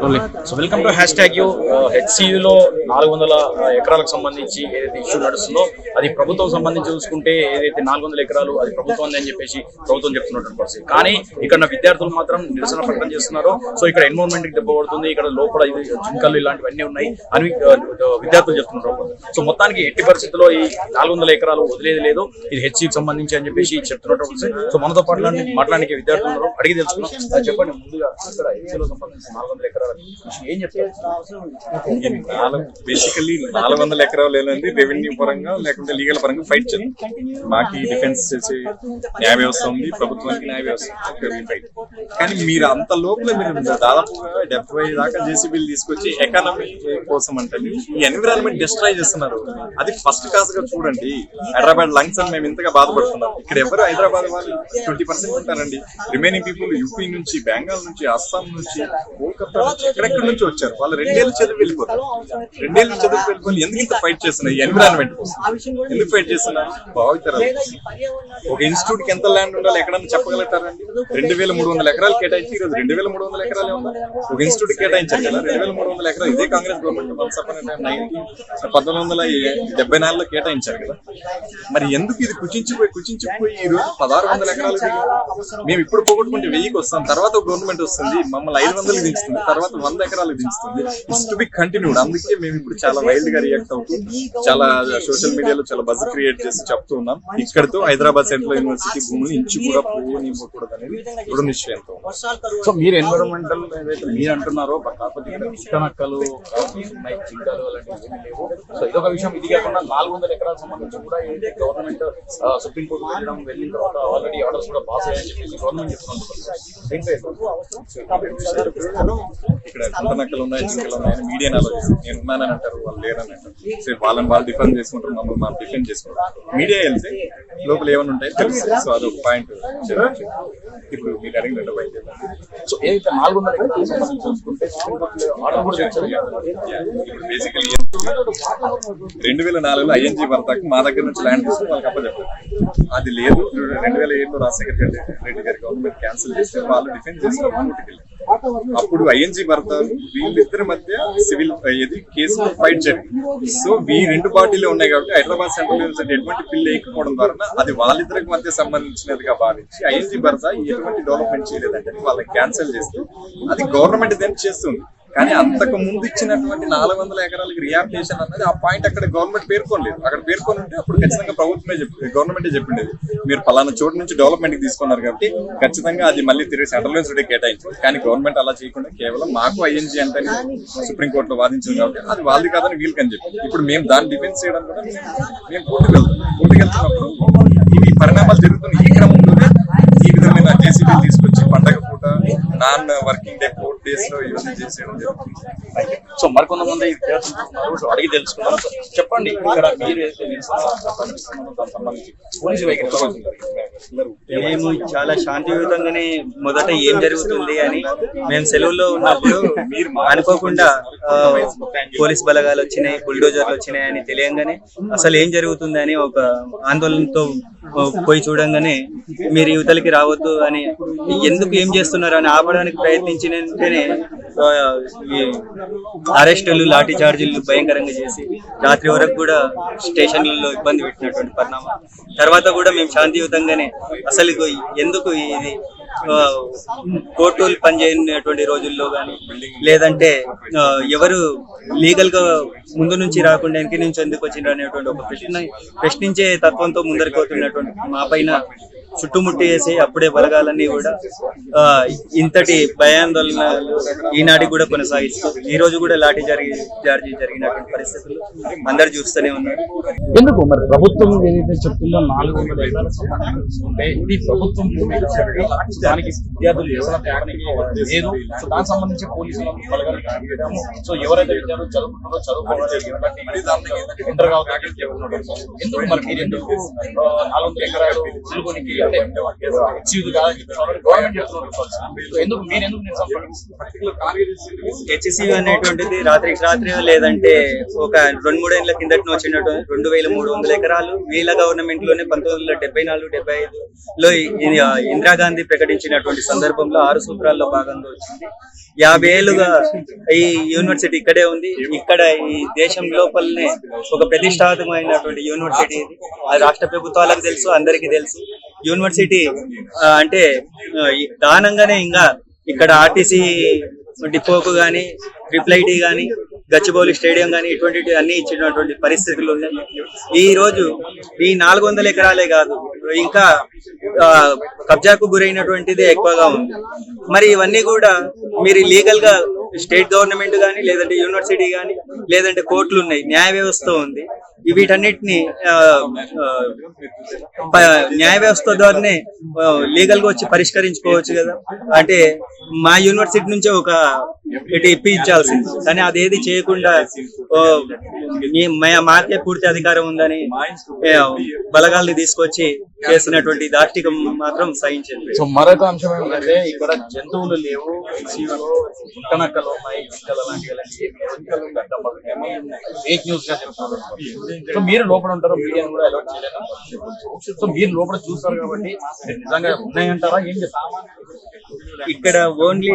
So welcome to hash tag U హెచ్సియులో నాలుగు వందల ఎకరాలకు సంబంధించి ఏదైతే ఇష్యూ నడుస్తుందో అది ప్రభుత్వం సంబంధించి చూసుకుంటే ఏదైతే నాలుగు వందల ఎకరాలు అది ప్రభుత్వం అని చెప్పేసి ప్రభుత్వం చెప్తున్నటువంటి పరిస్థితి. కానీ ఇక్కడ విద్యార్థులు మాత్రం నిరసన ప్రకటన చేస్తున్నారు. సో ఇక్కడ ఎన్విరాన్మెంట్కి దెబ్బ పడుతుంది ఇక్కడ లోపల ఇది జింకలు ఇలాంటివన్నీ ఉన్నాయి అని విద్యార్థులు చెప్తున్నారు సో మొత్తానికి ఎట్టి పరిస్థితుల్లో ఈ నాలుగు వందల ఎకరాలు వదిలేది లేదు. ఇది హెచ్సికి సంబంధించి అని చెప్పేసి చెప్తున్నటువంటి పరిస్థితి. సో మనతో పాటు మాట్లాడానికి విద్యార్థులు అడిగి తెలుసుకున్నాం. చెప్పండి ముందుగా ఇక్కడ హెచ్సిలో సంబంధించి నాలుగు వందల నాలుగు బేసికల్లీ నాలుగు వందల ఎకరాలు లేదండి రెవెన్యూ పరంగా లేకుంటే లీగల్ పరంగా ఫైట్ చేద్దాం. మాకు డిఫెన్స్ చేసే న్యాయ వ్యవస్థ ఉంది ప్రభుత్వానికి న్యాయ వ్యవస్థ ఫైట్ కానీ మీరు అంత లోపల మీరు దాదాపుగా డెబ్బై దాకా జేసీబీలు తీసుకొచ్చి ఎకానమీ కోసం అంటే ఈ ఎన్విరాన్మెంట్ డిస్ట్రాయ్ చేస్తున్నారు. అది ఫస్ట్ కాస్గా చూడండి. హైదరాబాద్ లంగ్స్ అని మేము ఇంతగా బాధపడుతున్నాం. ఇక్కడ ఎవరు హైదరాబాద్ వాళ్ళు ట్వంటీ పర్సెంట్ ఉంటారండి. రిమైనింగ్ పీపుల్ యూపీ నుంచి బెంగాల్ నుంచి అస్సాం నుంచి కోల్కతా నుంచి ఎక్కడెక్కడ నుంచి వచ్చారు? వాళ్ళు రెండేళ్ళు చదివి వెళ్ళిపోతారు. రెండేళ్ళు చదువు వెళ్ళిపోయి ఎందుకు ఇంత ఫైట్ చేస్తున్నారు? ఎన్విరాన్మెంట్ కోసం. ఎందుకు ఫైట్ చేస్తున్నారు? భావితరాలు ఒక ఇన్స్టిట్యూట్కి ఎంత ల్యాండ్ ఉండాలి ఎక్కడన్నా చెప్పగలుగుతారండి? రెండు వేల మూడు వందల ఎకరాలు కేటాయించి ఈరోజు రెండు వేల మూడు వందల ఎకరాలు ఉందా ఒక ఇన్స్టిట్యూట్ కేటాయించారు కదా రెండు వేల మూడు వందల ఎకరాలు ఇదే కాంగ్రెస్ గవర్నమెంట్ పంతొమ్మిది వందల డెబ్బై నాలుగులో కేటాయించారు కదా. మరి ఎందుకు ఇది కుచించిపోయి కుచించిపోయి ఈ రోజు పదహారు వందల ఎకరాలు మేము ఇప్పుడు పోగొట్టుకుంటే వెయ్యికి వస్తాం తర్వాత గవర్నమెంట్ వస్తుంది మమ్మల్ని ఐదు వందలు దించుతుంది తర్వాత వంద ఎకరాలు దించుతుంది ఇట్స్ టు బి కంటిన్యూడ్ అందుకే మేము ఇప్పుడు చాలా వైల్డ్గా రియాక్ట్ అవుతూ చాలా సోషల్ మీడియాలో చాలా బజ్ క్రియేట్ చేసి చెప్తూ ఉన్నాం. ఇక్కడితో హైదరాబాద్ సెంట్రల్ యూనివర్సిటీ భూములు ఇంచు కూడా పోనివ్వకూడదు అనేది దృఢ నిశ్చయంతో. సో మీరు ఎన్విరాన్మెంటల్ ఏదైతే మీరు అంటున్నారో కాకపోతే ఇక్కడ పుట్టనక్కలు ఉన్నాయి జింకలు అలాంటివి లేవు. సో ఇదొక విషయం. ఇది కాకుండా నాలుగు వందల ఎకరాలకు సంబంధించి కూడా గవర్నమెంట్ సుప్రీం కోర్టు వెళ్ళడం వెళ్ళిన తర్వాత ఆల్రెడీ ఆర్డర్స్ కూడా పాస్ అయ్యాయని చెప్పేసి గవర్నమెంట్ చెప్తున్నారు. ఇక్కడ గుంటనక్కలు ఉన్నాయి జింకలు ఉన్నాయి మీడియా ఆలోచిస్తుంది నేను ఉన్నానని అంటారు వాళ్ళు లేరని అంటారు. సో వాళ్ళని వాళ్ళు డిఫెండ్ చేసుకుంటారు మమ్మల్ని మనం డిఫెండ్ చేసుకుంటారు మీడియా వెళ్తే లోపల ఏమైనా ఉంటాయి తెలుసు సో అదొక పాయింట్ ఇప్పుడు మీరు అడిగిన రెండో పాయింట్ సో ఏదైతే నాలుగు వందల చూసుకుంటే ఆర్డర్ కూడా ఇప్పుడు బేసికలీ రెండు వేల నాలుగులో ఐఎన్జీ వర్తకు మా దగ్గర నుంచి ల్యాండ్ తీసుకుని వాళ్ళకి అప్పచెప్పారు. అది లేదు. రెండు వేల ఏడులో రాజశేఖర రెడ్డి గారి గవర్నమెంట్ క్యాన్సిల్ చేస్తే వాళ్ళు డిఫెన్స్ చేసి కోర్టుకి వెళ్ళారు. అప్పుడు ఐఎన్జీ భర్త వీళ్ళిద్దరి మధ్య సివిల్ ఇది కేసు ఫైట్ జరిగింది. సో ఈ రెండు పార్టీలు ఉన్నాయి కాబట్టి హైదరాబాద్ సెంట్రల్ యూనివర్సిటీ ఎటువంటి బిల్ లేకపోవడం ద్వారా అది వాళ్ళిద్దరికి మధ్య సంబంధించినదిగా భావించి ఐఎన్జీ భర్త ఎటువంటి డెవలప్మెంట్ చేయలేదంటే వాళ్ళని క్యాన్సిల్ చేస్తూ అది గవర్నమెంట్ దేని చేస్తుంది? కానీ అంతకు ముందు ఇచ్చినటువంటి నాలుగు వందల ఎకరాలకి రియాప్టేషన్ అన్నది ఆ పాయింట్ అక్కడ గవర్నమెంట్ పేర్కొనలేదు. అక్కడ పేర్కొని ఉంటే అప్పుడు ఖచ్చితంగా ప్రభుత్వమే చెప్పి గవర్నమెంటే చెప్పిండేది. మీరు పలానా చోటు నుంచి డెవలప్మెంట్కి తీసుకున్నారు కాబట్టి ఖచ్చితంగా అది మళ్ళీ తిరిగి సెంట్రల్ యూనివర్సిటీ కేటాయించింది కానీ గవర్నమెంట్ అలా చేయకుండా కేవలం మాకు ఐఎన్జీ అంటే సుప్రీంకోర్టులో వాదించింది కాబట్టి అది వాళ్ళది కాదని వీళ్ళకని చెప్పి. ఇప్పుడు మేము దాన్ని డిఫెన్స్ చేయడం కూడా మేము కోర్టుకు వెళ్తాం. కోర్టుకు వెళ్తున్నప్పుడు ఇవి పరిణామాలు జరుగుతున్న ఈ క్రమంలోనే ఈ విధమైన జేసీబీ తీసుకొచ్చి పండగ పూట నాన్ వర్కింగ్ డే ఫోర్ డేస్లో ఇవన్నీ చేసేయడం జరుగుతుంది సో మరికొంతమంది. సో అడిగి తెలుసుకున్నాం సో చెప్పండి ఇక్కడ మీరు? మేము చాలా శాంతియుతంగానే మొదట ఏం జరుగుతుంది అని మేము సెలవుల్లో ఉన్నప్పుడు అనుకోకుండా పోలీస్ బలగాలు వచ్చినాయి బుల్డోజర్లు వచ్చినాయి అని తెలియంగానే అసలు ఏం జరుగుతుంది అని ఒక ఆందోళనతో పోయి చూడంగానే మీరు యువతలకి రావద్దు అని ఎందుకు ఏం చేస్తున్నారు అని ఆపడానికి ప్రయత్నించినంటేనే అరెస్టులు లాఠీ చార్జీలు భయంకరంగా చేసి రాత్రి వరకు కూడా స్టేషన్లలో ఇబ్బంది పెట్టినటువంటి పరిణామం. తర్వాత కూడా మేము శాంతియుతంగానే అసలు ఎందుకు ఇది కోర్టులు పనిచేయనటువంటి రోజుల్లో కానీ లేదంటే ఎవరు లీగల్గా ముందు నుంచి రాకుండా వెనక నుంచి ఎందుకు వచ్చిండ్రు అనేటువంటి ఒక ప్రశ్న ప్రశ్నించే తత్వంతో ముందరికి పోతున్నటువంటి మా పైన చుట్టుముట్టి వేసి అప్పుడే బలగాలన్నీ కూడా ఇంతటి భయాందోళనలు ఈనాటికి కూడా కొనసాగిస్తూ ఈ రోజు కూడా లాఠీ జరిగి జార్జీ జరిగినటువంటి పరిస్థితులు అందరు చూస్తూనే ఉన్నారు. ఎందుకు? మరి ప్రభుత్వం ఏదైతే చెప్తుందో నాలుగు వందల ఎకరాలకు సంబంధించి ఇది ప్రభుత్వం దానికి విద్యార్థులు లేదు. సో దానికి సంబంధించి పోలీసులు బలగాలు సో ఎవరైతే విద్యార్థులు చదువుకుంటారో చదువుకోవాలి ఇంటర్ కావాలి ఎందుకు మరి మీరు ఎందుకు నాలుగు వందల ఎకరాలు తెలుగునికి అంటే HCU కాదని చెప్పి గవర్నమెంట్ చెప్తున్నారు సో ఎందుకు మీరు ఎందుకు నిరసన ప్రకటిస్తున్నారు? హెచ్సియు అనేటువంటిది రాత్రికి రాత్రి లేదంటే ఒక రెండు మూడేళ్ళ కిందట వచ్చినట్టు రెండు వేల మూడు వందల ఎకరాలు వీళ్ళ గవర్నమెంట్లోనే పంతొమ్మిది వందల డెబ్బై నాలుగు డెబ్బై ఐదు లో ఈ- ఈ ఇందిరాగాంధీ ప్రకటించినటువంటి సందర్భంలో ఆరు సూత్రాల్లో భాగంగా వచ్చింది. యాభై ఏళ్ళుగా ఈ యూనివర్సిటీ ఇక్కడే ఉంది. ఇక్కడ ఈ దేశం లోపలనే ఒక ప్రతిష్టాత్మకమైనటువంటి యూనివర్సిటీ ఇది. అది రాష్ట్ర ప్రభుత్వాలకు తెలుసు అందరికీ తెలుసు. యూనివర్సిటీ అంటే దానంగానే ఇంకా ఇక్కడ ఆర్టీసీ డిపోకు కానీ ట్రిపుల్ ఐటీ కానీ గచ్చిబౌలి స్టేడియం కానీ ఇటువంటి అన్ని ఇచ్చినటువంటి పరిస్థితులు ఈ రోజు ఈ నాలుగు వందల ఎకరాలే కాదు ఇంకా కబ్జాకు గురైనటువంటిది ఎక్కువగా ఉంది. మరి ఇవన్నీ కూడా మీరు లీగల్గా స్టేట్ గవర్నమెంట్ కానీ లేదంటే యూనివర్సిటీ కానీ లేదంటే కోర్టులు ఉన్నాయి న్యాయ వ్యవస్థ ఉంది. వీటన్నిటిని న్యాయ వ్యవస్థ ద్వారానే లీగల్గా వచ్చి పరిష్కరించుకోవచ్చు కదా. అంటే మా యూనివర్సిటీ నుంచే ఒక ఇటు ఇప్పించాల్సింది. కానీ అదేది చేయ మా- మాకే పూర్తి అధికారం ఉందని బలగాల్ని తీసుకొచ్చి చేసినటువంటి దాష్టికం మాత్రం సహించింది సో మరొక అంశం ఏంటంటే ఇక్కడ జంతువులు లేవు జీవులు గుట్టనక్కలు ఉన్నాయి ఫేక్ న్యూస్గా చెప్తున్నారు. సో మీరు లోపల ఉంటారు మీడియాను కూడా అలర్ట్ చేయలేదు? సో మీరు లోపల చూస్తారు కాబట్టి నిజంగా ఉన్నాయంటారా? ఏం చెప్తారు ఇక్కడ ఓన్లీ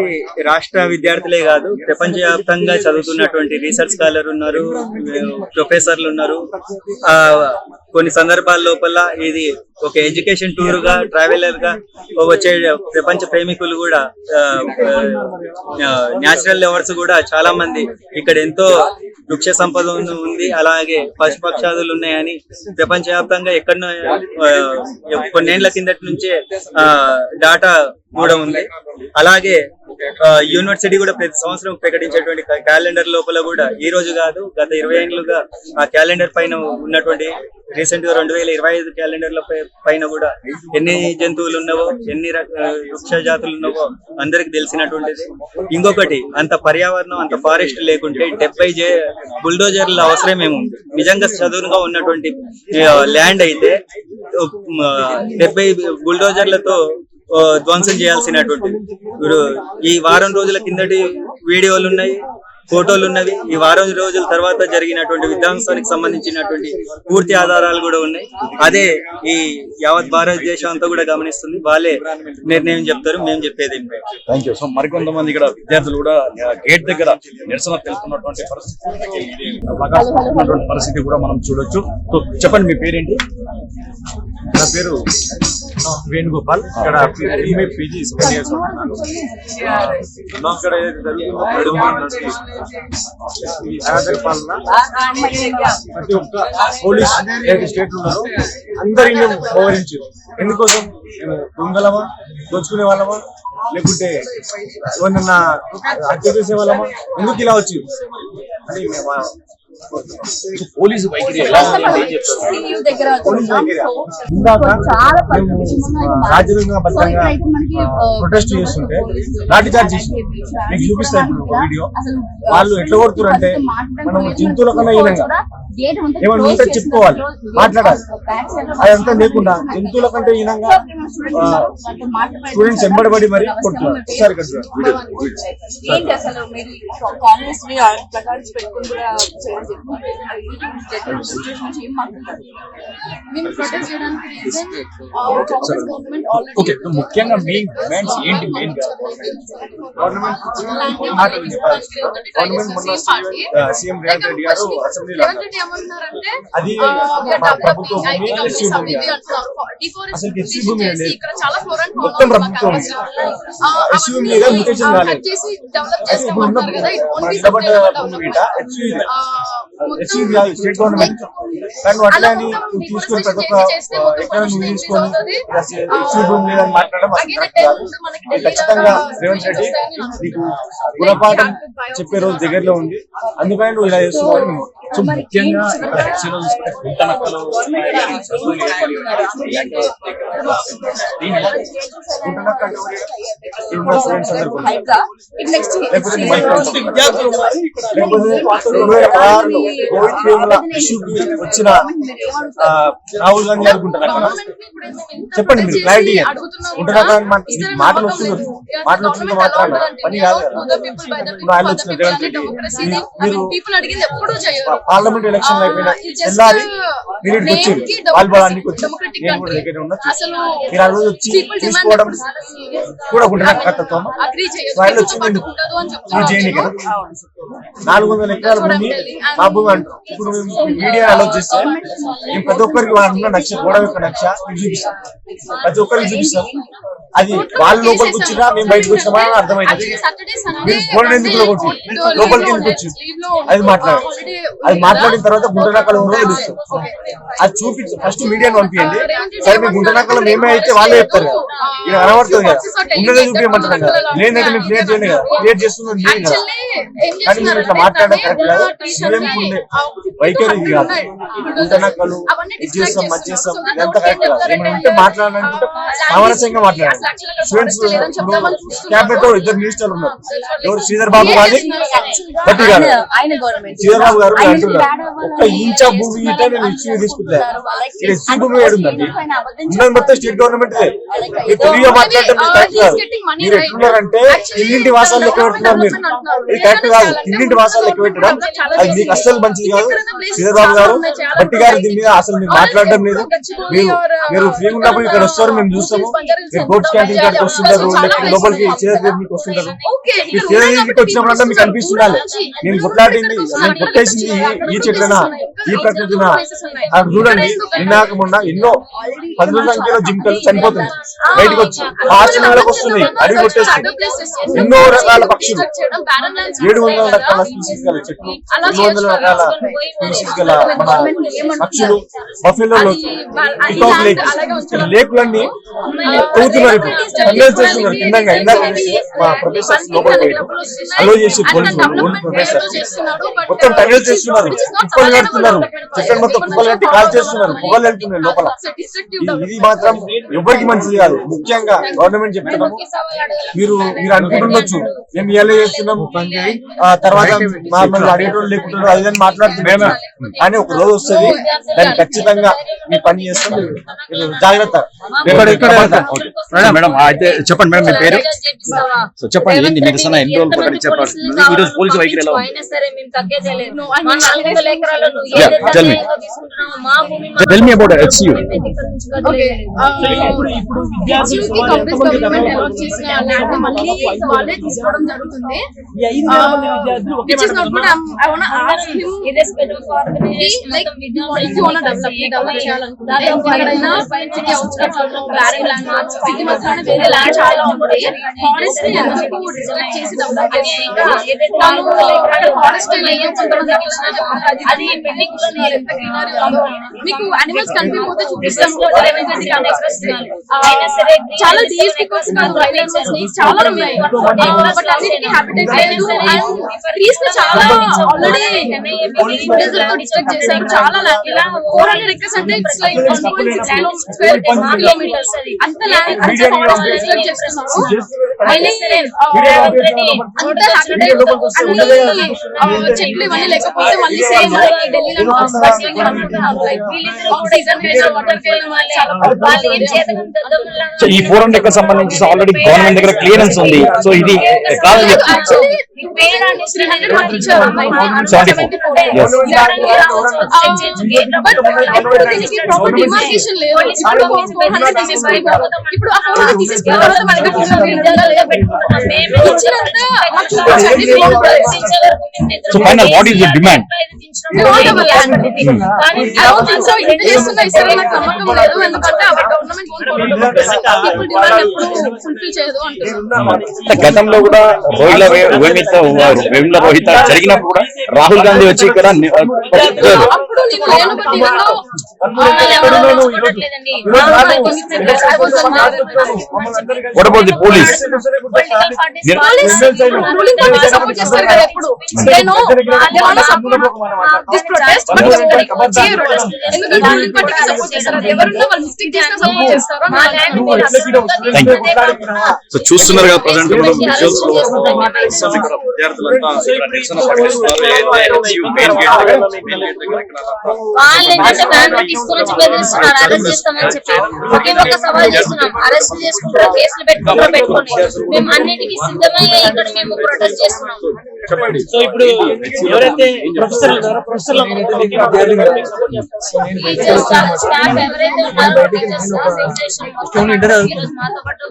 రాష్ట్ర విద్యార్థులే కాదు ప్రపంచవ్యాప్తంగా చదువుతున్నటువంటి రీసెర్చ్ స్కాలర్ ఉన్నారు ప్రొఫెసర్లు ఉన్నారు. ఆ కొన్ని సందర్భాల లోపల ఇది ఒక ఎడ్యుకేషన్ టూర్గా ట్రావెలర్గా వచ్చే ప్రపంచ ప్రేమికులు కూడా న్యాచురల్ లవర్స్ కూడా చాలా మంది ఇక్కడ ఎంతో వృక్ష సంపద ఉంది- అలాగే పశుపక్షాదులు ఉన్నాయని ప్రపంచవ్యాప్తంగా ఎక్కడో ఆ, కొన్నేళ్ళ కిందటి నుంచే ఆ, డాటా కూడా ఉంది. అలాగే యూనివర్సిటీ కూడా ప్రతి సంవత్సరం ప్రకటించేటువంటి క్యాలెండర్ లోపల కూడా ఈ రోజు కాదు గత ఇరవై ఏళ్ళుగా ఆ క్యాలెండర్ పైన ఉన్నటువంటి రీసెంట్గా రెండు వేల ఇరవై ఐదు క్యాలెండర్ల పైన కూడా ఎన్ని జంతువులు ఉన్నావో ఎన్ని వృక్ష జాతులు ఉన్నావో అందరికి తెలిసినటువంటిది. ఇంకొకటి అంత పర్యావరణం అంత ఫారెస్ట్ లేకుంటే డెబ్బై జే బుల్డోజర్ల అవసరం ఏముంది నిజంగా చదువుగా ఉన్నటువంటి ల్యాండ్ అయితే డెబ్బై బుల్డోజర్లతో ధ్వంసం చేయాల్సినటువంటిది ఇప్పుడు ఈ వారం రోజుల కిందటి వీడియోలు ఉన్నాయి ఫోటోలు ఉన్నవి. ఈ వారం రోజుల తర్వాత జరిగినటువంటి విధ్వంసానికి సంబంధించినటువంటి పూర్తి ఆధారాలు కూడా ఉన్నాయి. అదే ఈ యావత్ భారతదేశం అంతా కూడా గమనిస్తుంది. వాళ్ళే నిర్ణయం చెప్తారు మేము చెప్పేది. థ్యాంక్ యూ సో మరికొంతమంది ఇక్కడ విద్యార్థులు కూడా గేట్ దగ్గర నిరసన తెలుపుతున్నటువంటి పరిస్థితి. పరిస్థితి కూడా మనం చూడొచ్చు. సో చెప్పండి మీ పేరేంటి? నా పేరు వేణుగోపాల్. ఇక్కడ ఎంఏ పీజీ సెవెన్ ఇయర్స్ ఉంటున్నాను ఇక్కడ పాలన ప్రతి ఒక్క పోలీస్ స్టేట్ ఉన్నారో అందరినీ మోహరించారు ఎందుకోసం? మేము దొంగలమా? దోచుకునే వాళ్ళమా? లేకుంటే ఎవరన్నా హత్య చేసే వాళ్ళమా? ఎందుకు ఇలా వచ్చి? అని పోలీసు ప్రొటెస్ట్ చేస్తుంటే లాఠీ చార్జ్ చేసి మీకు చూపిస్తా ఇప్పుడు ఒక వీడియో. వాళ్ళు ఎట్లా కొడుతున్నారు అంటే మనం జంతువుల కన్నా ఏమన్నా ఉంటే చెప్పుకోవాలి. మాట్లాడాలి. అదంతా లేకుండా జంతువుల కంటే హీనంగా స్టూడెంట్స్ ఎంబడబడి మరి కొడుతున్నారు. ఒకసారి ఇక్కడ ఓకే ముఖ్యంగా మెయిన్ డిమాండ్స్ ఏంటి మెయిన్ గవర్నమెంట్ గవర్నమెంట్ మొన్న సీఎం రేవంత్ రెడ్డి గారు అసెంబ్లీలో అది ప్రభుత్వం భూమి, ఎస్సీ భూమి. అసలు ఎస్సీ భూమి మొత్తం ప్రభుత్వం. ఎస్సీ భూమి మీద కాలేదు. అయితే ఇప్పుడు ఉన్న మన నిలబడ్డ భూమి మీద. స్టేట్ గవర్నమెంట్ కానీ తీసుకొని ప్రతి ఒక్క ఎక్కడ నువ్వు లేదని మాట్లాడడం ఖచ్చితంగా కూడా రేవంత్ రెడ్డి వస్తాయని నీకు గుణపాఠం చెప్పే రోజు దగ్గరలో ఉంది అందుకని నువ్వు ఇలా చేస్తున్నావు సో ముఖ్యంగా చూసుకుంటే వచ్చిన రాహుల్ గాంధీ అనుకుంటారు చెప్పండి మీరు క్లారిటీ ఉంటున్నాక మాటలు వస్తుంది మాటలు వస్తుంది మాత్రాన పని కాదు. ఆయన వచ్చిన మీరు పార్లమెంట్ ఎలక్షన్ అయిపోయిన uh, మీరు ఇక్కడికి వాళ్ళు బలానికి నేను కూడా. దగ్గర ఉన్నా. అసలు మీరు ఆ రోజు వచ్చి తీసుకోవడం కూడా అగ్రీ చేయదు వాళ్ళు చేయని కదా. నాలుగు వందల ఎకరాల భూమి మా భూమి అంటారు ఇప్పుడు మీడియా అలౌ చేస్తే మేము ప్రతి ఒక్కరికి వాళ్ళ నక్ష గోడ యొక్క నక్ష చూపిస్తాం ప్రతి ఒక్కరికి చూపిస్తాం అది వాళ్ళ లోపలికి వచ్చినా మేము బయటకు వచ్చినామా అని అర్థమైంది మీరు ఫోన్ ఎందుకు లోపలికి? లోపలికి ఎందుకు వచ్చి అది మాట్లాడాలి అది మాట్లాడిన తర్వాత గుంటనక్కలు ఎవరో తెలుస్తుంది అది చూపించి. ఫస్ట్ మీడియాని పంపించండి సరే మీ గుంటనక్కలు మేమే అయితే వాళ్ళే చెప్తారు కదా. ఇది కనబడుతుంది కదా. ఉన్నదే చూపించమంటున్నాం కదా. లేదంటే మేము క్లియర్ చేయండి కదా. క్లియర్ చేస్తున్నది నేను కదా? కానీ మీరు ఇట్లా మాట్లాడడం కరెక్ట్ కాదు సీఎం ఉండే వైఖరి ఇది కాదు. గుంటనక్కలు ఇది చేస్తాం అది చేస్తాం ఇదంతా కరెక్ట్ కాదు ఏమైనా ఉంటే మాట్లాడాలనుకుంటే సామరస్యంగా మాట్లాడాలి. క్యాబినెట్లో ఇద్దరు మినిస్టర్లు ఉన్నారు. ఎవరు? శ్రీధర్ బాబు కానీ బట్టి గారు? శ్రీధర్ బాబు గారు అంటున్నారు. ఒక్క ఇంచ భూమి ఇట నేను ఇచ్చి తీసుకుంటా ఇచ్చి భూమి ఏడుందండి. ఉన్నది మొత్తం స్టేట్ గవర్నమెంట్ మీరు తెలుగుగా మాట్లాడటం మీరు కరెక్ట్ కాదు మీరు ఎట్లున్నారంటే ఇల్లింటి వాసాలు లెక్క పెడుతున్నారు మీరు. ఇది కరెక్ట్ కాదు ఇల్లింటి వాసాలు లెక్క పెట్టడం అది మీకు అస్సలు మంచిది కాదు. శ్రీధర్ బాబు గారు బట్టి గారు దీని మీద అసలు మీరు మాట్లాడడం లేదు. మీరు మీరు ఫ్రీ ఉన్నప్పుడు ఇక్కడ వస్తారు మేము చూస్తాము. మీరు గోడ్స్ క్యాంటీన్ కాడికి వస్తుంటారు లోపలికి శ్రీధర్ మీకు వస్తుంటారు. మీరు శ్రీధర్ ఇంటికి వచ్చినప్పుడల్లా మీకు అనిపిస్తుండాలి. నేను కొట్లాడింది నేను కొట్టేసింది ఈ- ఈ చెట్లనా ఈ ప్రకృతినా అది చూడండి నిన్నాక మొన్న ఎన్నో పదుల సంఖ్యలో జింకలు చనిపోతున్నాయి బయటకు వచ్చి ఆశ్రమాలకు వస్తున్నాయి అడిగి కొట్టేస్తున్నాయి ఎన్నో రకాల పక్షులు. ఏడు వందల రకాల స్పీసీస్ గల చెట్లు రెండు వందల రకాల స్పీసీస్ గల మన పక్షులు బఫెలో పికాక్ లేకులన్నీ తవ్వుతున్నారు ఇప్పుడు. టన్నెల్ చేస్తున్నారు ఇందాక మా ప్రొఫెసర్స్ లోపలికి అలో చేసి ప్రొఫెసర్. మొత్తం టన్నెల్ చేస్తున్నారు. కుప్పలు కడుతున్నారు. చెట్లను మొత్తం కుప్పలు కట్టి కాల్ చేస్తున్నారు. పొగలు వెళ్తున్నాయి లోపల. ఇది- ఇది మాత్రం ఎవరికి మంచిది కాదు. ముఖ్యంగా గవర్నమెంట్ చెప్తున్నాము. మీరు మీరు అనుకుంటుండొచ్చు. మేము ఇలా ఆ తర్వాత మమ్మల్ని అడిగేటోళ్ళు లేకుంటారు అది అని మాట్లాడుతున్నాము కానీ ఒక రోజు వస్తుంది. దాన్ని ఖచ్చితంగా మీ పని చేస్తాం. జాగ్రత్త. మేడం అయితే చెప్పండి మేడం మీ పేరు? సో చెప్పండి ఏంది నిరసన ఎన్ని రోజులు ఈ రోజు పోలీసు వైఖరి ఎలా మా చేయాలనుకుంటే ఎక్కడైనా అవుట్స్కట్స్ వేరే ల్యాండ్ సిటీ మధ్యలోనే వేరే ల్యాండ్ చాలా ఫారెస్ట్ ఎందుకు చేసి ఫారెస్ట్ అది ఎంత మీకు అనిమల్స్ కనిపిపోతే చూపిస్తాం రేవంత్ రెడ్డి చాలా డీప్ పికల్స్ కాదు స్నేక్స్ చాలా ఉన్నాయి బట్ అన్నిటికీ హ్యాబిటేట్ లేదు అండ్ ట్రీస్ చాలా ఆల్రెడీ డిస్ట్రక్ట్ చేశారు చాలా ఇలా ఫోర్ హండ్రెడ్ ఎక్కర్స్ అంటే it's like one point six kilometres అంత ల్యాండ్ అంత చెట్లు ఇవన్నీ లేకపోతే మళ్ళీ సేమ్ ఢిల్లీలో సో ఈ ఫోర్ హండ్రెడ్ సంబంధించి ఆల్రెడీ గవర్నమెంట్ దగ్గర క్లియరెన్స్ ఉంది. సో ఇది కాదు బట్ ఇప్పుడు ఎందుకంటే అవి గవర్నమెంట్ పీపుల్ డిమాండ్ గతంలో కూడా రోహిల రోహిత వేముల రోహిత జరిగినప్పుడు కూడా రాహుల్ గాంధీ వచ్చి ఇక్కడ అప్పుడు నేను లేను సో చూస్తున్నారు కదా ప్రజెంట్ తీసుకొని చెప్పి ఒకే ఒక సవాల్ చేస్తున్నాం అరెస్ట్ చేసుకుంటారు కేసులు పెట్టుకుంటారు పెట్టుకొని మేము అన్నిటికీ సిద్ధమయ్యే ఇక్కడ మేము ప్రొటెస్ట్ చేస్తున్నాం. చెప్పండి. సో ఇప్పుడు ఎవరైతే రోజు మాతో పాటు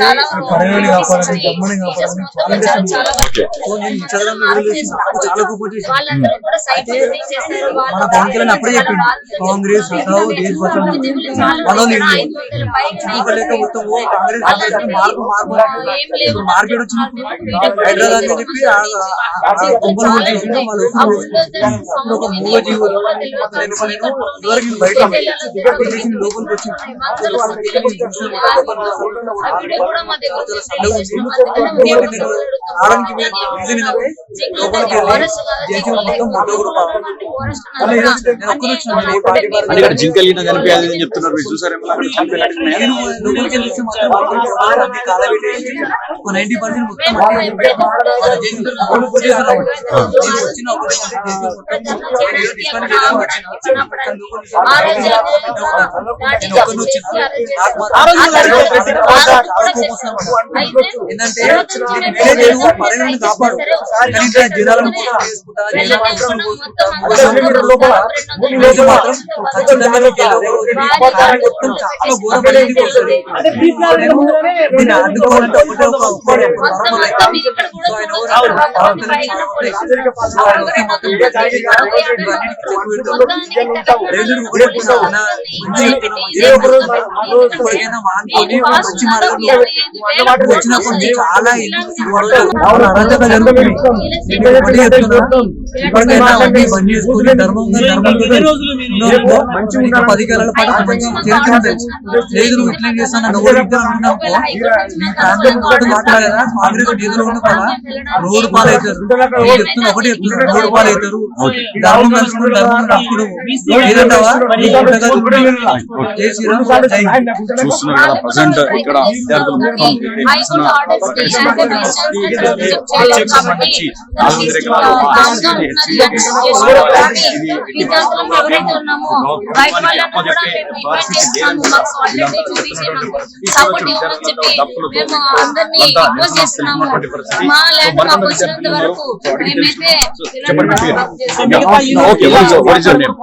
చాలా పడవేని కాపాడాలి, teachers గమ్మని కాపాడాలి, మొత్తం చాలా మన పవన్ కళ్యాణ్ అప్పుడే చెప్పిండు. కాంగ్రెస్ హటావు దేశ బచావో లేక మొత్తం కాంగ్రెస్ మార్పు మార్పు మార్కెట్ వచ్చినప్పుడు హైదరాబాద్ అని చెప్పి ఇక్కడ జింకలిగిన కనిపించాలి అని చెప్తున్నారు? మీరు చూసారేమో నేను లోపలికి వెళ్ళి చూస్తే మాత్రం లోపలికి వెళ్ళి అన్ని కాలబెట్టేసి ఒక 90% మొత్తం మొత్తం. ఏంటంటే నేను నేను పర్యావరణాన్ని కాపాడు కానీ ఇక్కడ జనాలను మోసం చేసుకుంటా జనాలను మాత్రం రోజు దాని మొత్తం చాలా ఘోర పరిస్థితికి వస్తుంది అడ్డుకోవాలంటే ఒకటే ఒక ఆయన వచ్చినప్పటి నుంచి చాలా అరాచక జరుగుతుంది. ధర్మంగా ధర్మంగా పది కాలాల పాటు ఖచ్చితంగా చరిత్ర ఉంటుంది. లేదు నువ్వు ఇట్లా చేస్తాను నన్ను ఎవరు ఇద్దరు అనుకున్నావు నీ ప్రాంతం ఒకటి మాట్లాడరా కాంగ్రెస్ నేతలు ఉన్న కదా రోడ్డు చెప్తున్నా ఒకటి చెప్తున్నా రోడ్డు పాలవుతారు ధర్మం కలుసుకుని ధర్మం అప్పుడు ఏదంటావా. చూస్తున్నారు కదా ప్రజెంట్ ఇక్కడ విద్యార్థులు మొత్తం సపోర్ట్ ఇవ్వమని చెప్పి మేము అందరినీ రిక్వెస్ట్ చేస్తున్నాము మా ల్యాండ్ మాకు వచ్చినంత వరకు మేమైతే okay what is your- what is your name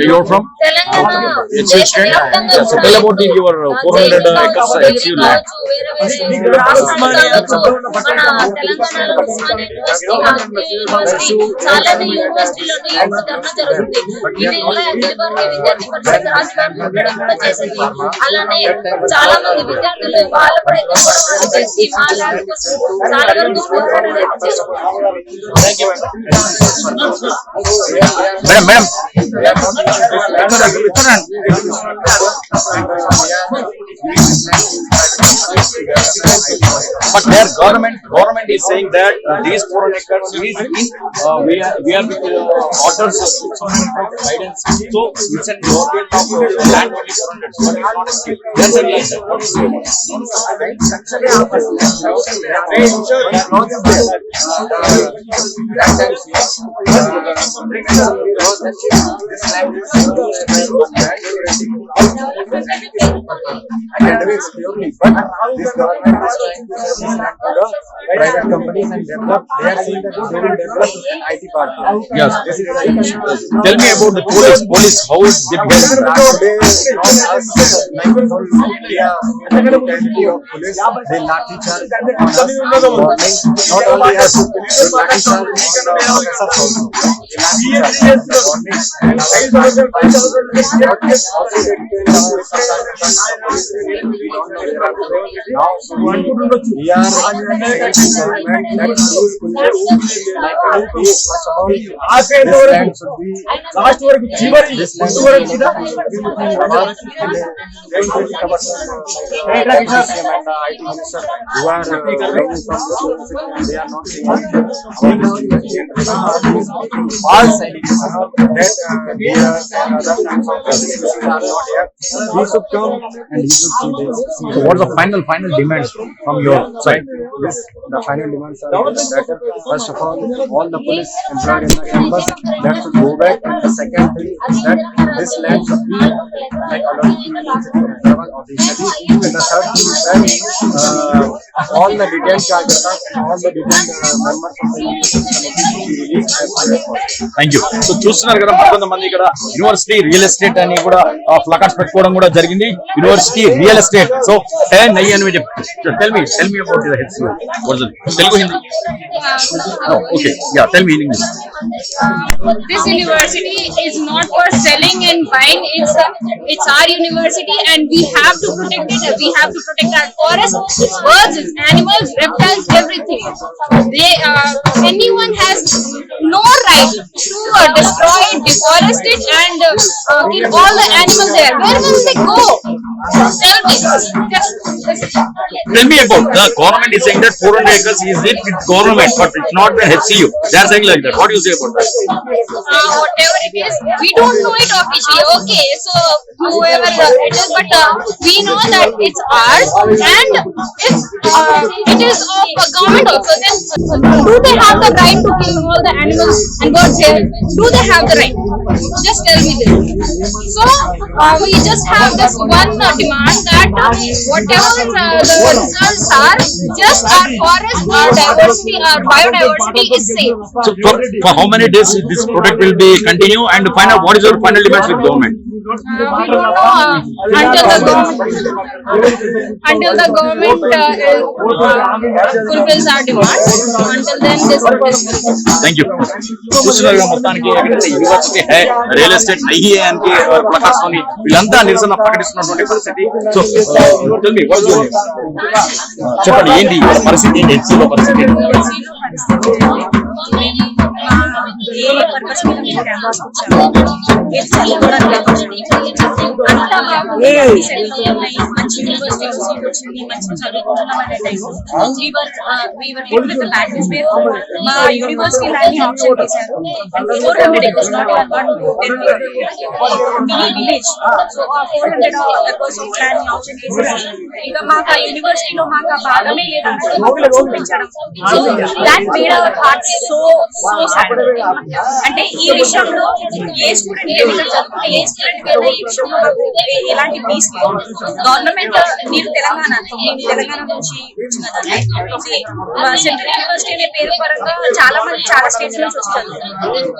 you are from Telangana HCU student? దేశవ్యాప్తంగా Yes, tell about the- your 400 acres HCU land. కావచ్చు, వేరే వేరే రాష్ట్రాలు కావచ్చు, మన తెలంగాణలో ఉస్మానియా యూనివర్సిటీ, ఆర్కే యూనివర్సిటీ, చాలానే యూనివర్సిటీలో ధర్నా జరుగుతుంది. ఇది కూడా అఖిల భారతీయ విద్యార్థి పరిషత్ రాజధాని ఉండడం కూడా చేసింది. అలానే చాలా మంది విద్యార్థులు వాళ్ళ కోసం చాలా వరకు పోరాటం అయితే చేస్తున్నారు. Madam madam but their government government is saying that uh, these foreign acres is in uh, we are we are with uh, orders of guidance. So it's an government of uh, land only 400 so it's not a skill that's a like that what is your private companies and develop, they are seeing that they will develop IT. Yes. Tell me about the police. Police, how is the best? They all us, like India, of police, they lathi-charge us. Not only us, they us. Last వరకు చివరి ముందు వరకు కూడా you are uh, from the they are not uh, should come and he should see this. So what's the final final demand from your side? Yes, the final demands are that first of all, all the police employed in the campus that should go back. And the second thing that this land should be like allowed to be of the study. And the third thing that uh, all the detailed charges all the detailed uh, members of the university committee should be released as soon as possible. Thank you so చూస్తున్నారు కదా కొంతమంది ఇక్కడ university real estate అని కూడా placards పెట్టుకోవడం కూడా జరిగింది university real estate so ten నయ్యి అని tell me tell me about heads Telugu Hindi okay yeah tell me in English this university is not for selling and buying. It's it's our university, and we have to protect it. We have to protect our forests, its birds, its animals, reptiles, everything. They uh, anyone has no right to uh, destroy it, deforest it, and uh, uh, kill all the animals there. Where will they go? Tell me. Tell me about the government is saying that 400 acres is it with government, but it's not the HCU. They are saying like that. What do you say about that? uh, whatever it is, we don't know it officially. Okay, so whoever it is, but uh, we know that it's ours, and if it is of a government also, then do they have the right to kill all the animals and birds here? Do they have the right? Just tell me this. So uh, we just have this one uh, demand that uh, whatever uh, the results are, just our forest, our diversity, our biodiversity is safe. So for, for how many days this project will be continue and find out what is your final demands with government? Uh, uh, until the government until the government uh, uh, fulfills our demands. Until then, this will thank you చూస్తున్నారు మొత్తానికి ఎక్కడైతే university high real estate నయ్యి అని ప్రకాశ్ తోని వీళ్ళంతా నిరసన ప్రకటిస్తున్నటువంటి పరిస్థితి so? చెప్పండి ఏంటి పరిస్థితి పరిస్థితి ఏంటి? ఏ పర్పస్ మీద మేము క్యాంపస్ వచ్చాము ఏది చదువుకోవడానికి వచ్చాము అంతా బాగుంది అన్ని సెటిల్ అవుతున్నాయి మంచి యూనివర్సిటీ సీట్ వచ్చింది మంచి చదువుకుంటున్నాం అనే time we were we were hit with bad మా యూనివర్సిటీ ల్యాండ్ని ఆప్షన్ చేశారు four hundred acres not mini village so four hundred acres of ల్యాండ్ని ఆప్షన్ చేసేసి ఇంకా మాకు ఆ యూనివర్సిటీలో మాకు ఆ భాగమే లేదని చూపించడం so that made our heart so so sad అంటే ఈ విషయంలో ఏ స్టూడెంట్ లేదు ఏ స్టూడెంట్ మీద ఈ విషయంలో ఎలాంటి పీస్ గవర్నమెంట్ మీరు తెలంగాణ తెలంగాణ నుంచి సెంట్రల్ యూనివర్సిటీ అనే పేరు పరంగా చాలా మంది చాలా స్టేట్స్ నుంచి వచ్చి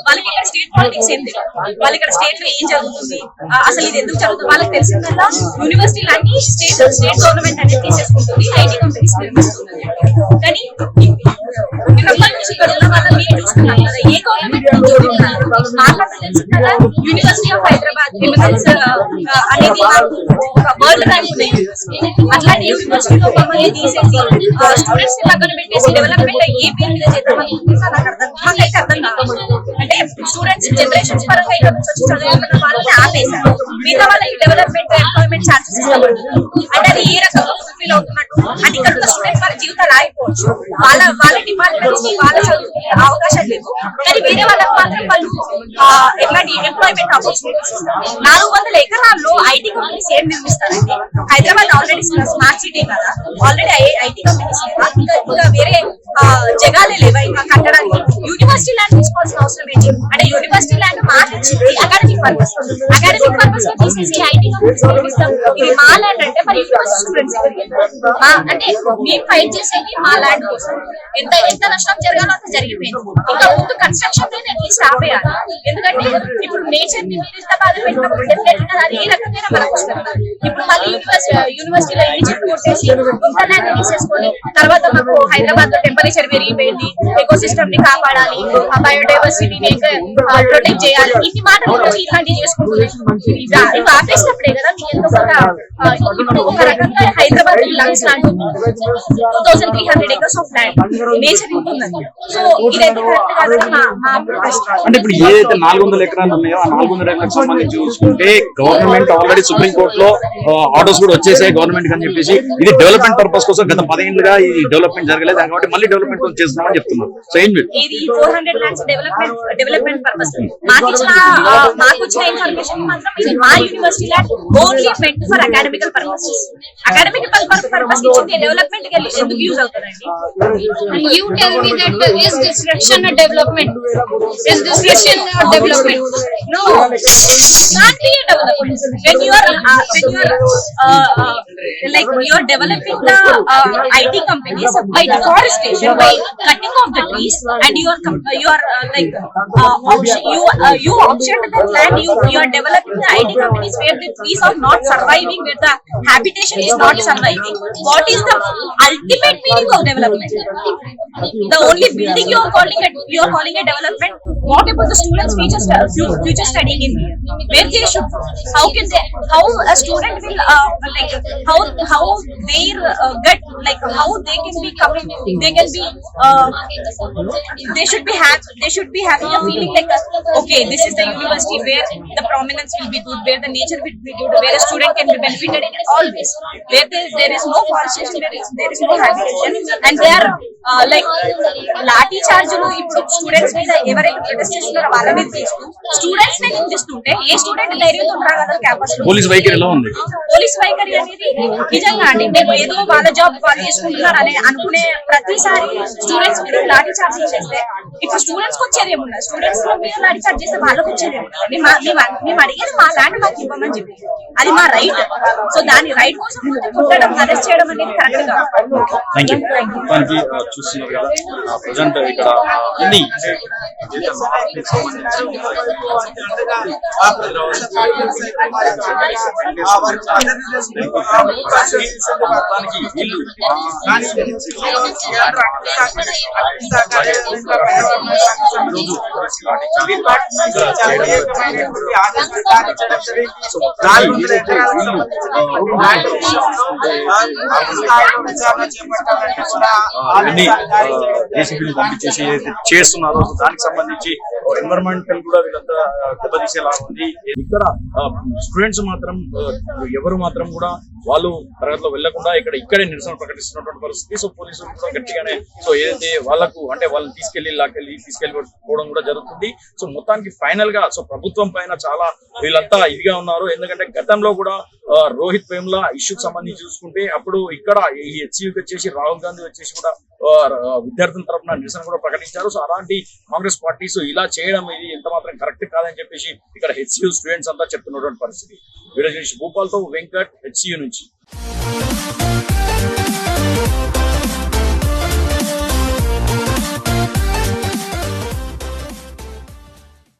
వాళ్ళకి ఇక్కడ స్టేట్ పాలిటిక్స్ ఏంది వాళ్ళు వాళ్ళకి ఇక్కడ స్టేట్లో ఏం జరుగుతుంది అసలు ఇది ఎందుకు జరుగుతుంది? వాళ్ళకి తెలిసిందల్లా యూనివర్సిటీ లాంటి స్టేట్ స్టేట్ గవర్నమెంట్ అనేది తీసేసుకుంటుంది ఐటీ కంపెనీస్ నిర్మిస్తుంది కానీ చిన్నప్పటి నుంచి మీరు చూస్తున్నాం కదా ఏ గవర్నమెంట్ తెలుసు కదా యూనివర్సిటీ ఆఫ్ హైదరాబాద్ ఎమినెన్స్ అనేది వరల్డ్ ర్యాంక్ అట్లాంటి యూనివర్సిటీలో మమ్మల్ని తీసేసి స్టూడెంట్స్ని పక్కన పెట్టేసి డెవలప్మెంట్ ఏ పేరు మీద చేద్దామని నాకు అర్థం మాకైతే అర్థం కాదు అంటే స్టూడెంట్స్ జనరేషన్స్ పరంగా ఇక్కడ నుంచి వచ్చి చదువుకున్న వాళ్ళని ఆపేశారు మిగతా వాళ్ళకి డెవలప్మెంట్ ఎంప్లాయ్మెంట్ ఛాన్సెస్ ఇవ్వబడుతుంది అంటే అది ఏ రకంగా ఫుల్ఫిల్ అవుతున్నట్టు? అంటే ఇక్కడ ఉన్న స్టూడెంట్స్ వాళ్ళ జీవితాలు ఆగిపోవచ్చు. వాళ్ళ వాళ్ళ డిపార్ట్మెంట్స్కి వాళ్ళ చదువుకునే అవకాశం లేదు. కానీ వేరే వాళ్ళకి మాత్రం వాళ్ళు ఆ, ఎట్లాంటి ఎంప్లాయ్మెంట్ ఆపర్చునిటీస్ నాలుగు వందల ఎకరాల్లో ఐటీ కంపెనీస్ ఏం నిర్మిస్తారండి హైదరాబాద్ ఆల్రెడీ స్మార్ట్ సిటీ కదా ఆల్రెడీ ఐటీ కంపెనీస్ లేవా? ఇంకా ఇంకా వేరే జగాలే లేవా ఇంకా కట్టడానికి? యూనివర్సిటీ ల్యాండ్ తీసుకోవాల్సిన అవసరం ఏంటి? అంటే యూనివర్సిటీ ల్యాండ్ మాకు ఇచ్చింది అకాడమిక్ పర్పస్ అకాడమిక్ పర్పస్లో తీసేసి ఐటీ కంపెనీస్ నిర్మిస్తాం. ఇది మా ల్యాండ్ అంటే మరి యూనివర్సిటీ స్టూడెంట్స్ అంటే మేము ఫైట్ చేసేది మా ల్యాండ్ కోసం. ఎంత ఎంత నష్టం జరగాలో అంత జరిగిపోయింది. ఇంకా ముందు కన్స్ట్రక్షన్ మీద అట్లీస్ట్ ఆపేయాలి ఎందుకంటే ఇప్పుడు నేచర్ని మీరు ఇంత బాధ పెట్టినప్పుడు డెఫినెట్గా అది ఏ రకమైన మనకు వస్తుంది ఇప్పుడు మళ్ళీ యూనివర్సిటీ యూనివర్సిటీలో ఇన్ని చెట్లు కొట్టేసి ఇంత తీసేసుకొని తర్వాత మాకు హైదరాబాద్లో టెంపరేచర్ పెరిగిపోయింది. ఎకో సిస్టమ్ని కాపాడాలి. ఆ బయోడైవర్సిటీని ప్రొటెక్ట్ చేయాలి. ఇన్ని మాటలు వచ్చి ఇట్లాంటివి చేసుకుంటున్నారు ఇవి- ఆపేసినప్పుడే కదా మీకు ఎంతో కొంత ఇప్పుడు ఒక రకంగా హైదరాబాద్ లంగ్స్ లాంటి two thousand three hundred acres of land nature ఉంటుందండి. సో ఇదైతే కరెక్ట్ కాదని మా మా. అంటే ఇప్పుడు ఏదైతే నాలుగు వందల ఎకరాలు ఉన్నాయో ఆ నాలుగు వందల ఎకరాలకు సంబంధించి చూసుకుంటే గవర్నమెంట్ ఆల్రెడీ సుప్రీం కోర్ట్లో ఆర్డర్స్ కూడా వచ్చేసాయి గవర్నమెంట్ అని చెప్పేసి. ఇది డెవలప్మెంట్ పర్పస్ కోసం గత పదిహేనులుగా ఈ డెవలప్మెంట్ జరగలేదు. కాబట్టి మళ్ళీ డెవలప్మెంట్ కోసం చేస్తున్నామని చెప్తున్నారు సో ఏం development is discussion or development? No, it can't be a development. When you are uh, when you are uh, uh, like you are developing the uh, IT companies by deforestation, by cutting off the trees, and you are uh, you are uh, like uh, option, you uh, you optioned the land. You you are developing the IT companies where the trees are not surviving, where the habitation is not surviving. What is the ultimate meaning of development? The only building you are calling it you are calling a development what about the students future stu- future studying in here where they should how can they how a student will uh, like how how their uh, get like how they can be coming they can be uh, they should be have they should be having a feeling like uh, okay this is the university where the prominence will be good where the nature will be good where a student can be benefited in always where there, there is no forestation there is there is no habitation and they are uh, like lathi చార్జులు ఇప్పుడు students మీద ఎవరైతే Students నే నిందిస్తుంటే ఏ student ధైర్యంతో రాగలరు క్యాంపస్లో? Police వైఖరి ఎలా ఉంది? పోలీస్ వైఖరి అనేది నిజంగా అండి. నేను ఏదో వాళ్ళ జాబ్ వాళ్ళు చేసుకుంటున్నారు అని అనుకునే ప్రతిసారి స్టూడెంట్స్ మీద లాఠీ చార్జ్ చేస్తే ఇప్పుడు స్టూడెంట్స్కి వచ్చేది ఏమున్నా స్టూడెంట్స్ మీద లాఠీ చార్జ్ చేస్తే వాళ్ళకి వచ్చేది ఏమున్నా మేము అడిగేది మా ల్యాండ్ మాకు ఇవ్వమని చెప్పి. అది మా రైట్ సో దాని రైట్ కోసం కుట్టడం అరెస్ట్ చేయడం అనేది కరెక్ట్ కాదు. చూస్తున్నారు కదా ప్రజెంట్ ఇక్కడ అంటే ఏదైతే మార్పుకి సంబంధించి చేస్తున్నారో దానికి సంబంధించి ఎన్విరాన్మెంటల్ కూడా వీళ్ళంతా దెబ్బతీసేలా ఉంది. ఇక్కడ స్టూడెంట్స్ మాత్రం ఎవరు మాత్రం కూడా వాళ్ళు తరగతిలో వెళ్ళకుండా ఇక్కడ ఇక్కడే నిరసన ప్రకటిస్తున్నటువంటి పరిస్థితి. సో పోలీసులు కూడా గట్టిగానే సో ఏదైతే వాళ్ళకు అంటే వాళ్ళని తీసుకెళ్ళి లాకెళ్ళి తీసుకెళ్ళిపోవడం కూడా జరుగుతుంది. సో మొత్తానికి ఫైనల్గా సో ప్రభుత్వం పైన చాలా వీళ్ళంతా ఇదిగా ఉన్నారు. ఎందుకంటే గతంలో కూడా రోహిత్ వేముల ఇష్యూకి సంబంధించి చూసుకుంటే అప్పుడు ఇక్కడ ఈ హెచ్సియుకి వచ్చేసి రాహుల్ గాంధీ వచ్చేసి కూడా విద్యార్థుల తరపున నిరసన కూడా ప్రకటించారు. సో అలాంటి కాంగ్రెస్ పార్టీస్ ఇలా చేయడం ఇది ఎంత మాత్రం కరెక్ట్ కాదని చెప్పేసి ఇక్కడ హెచ్సియు స్టూడెంట్స్ అంతా చెప్తున్నటువంటి పరిస్థితి. వీడియో భూపాల్తో వెంకట్ హెచ్సియు నుంచి. coverage.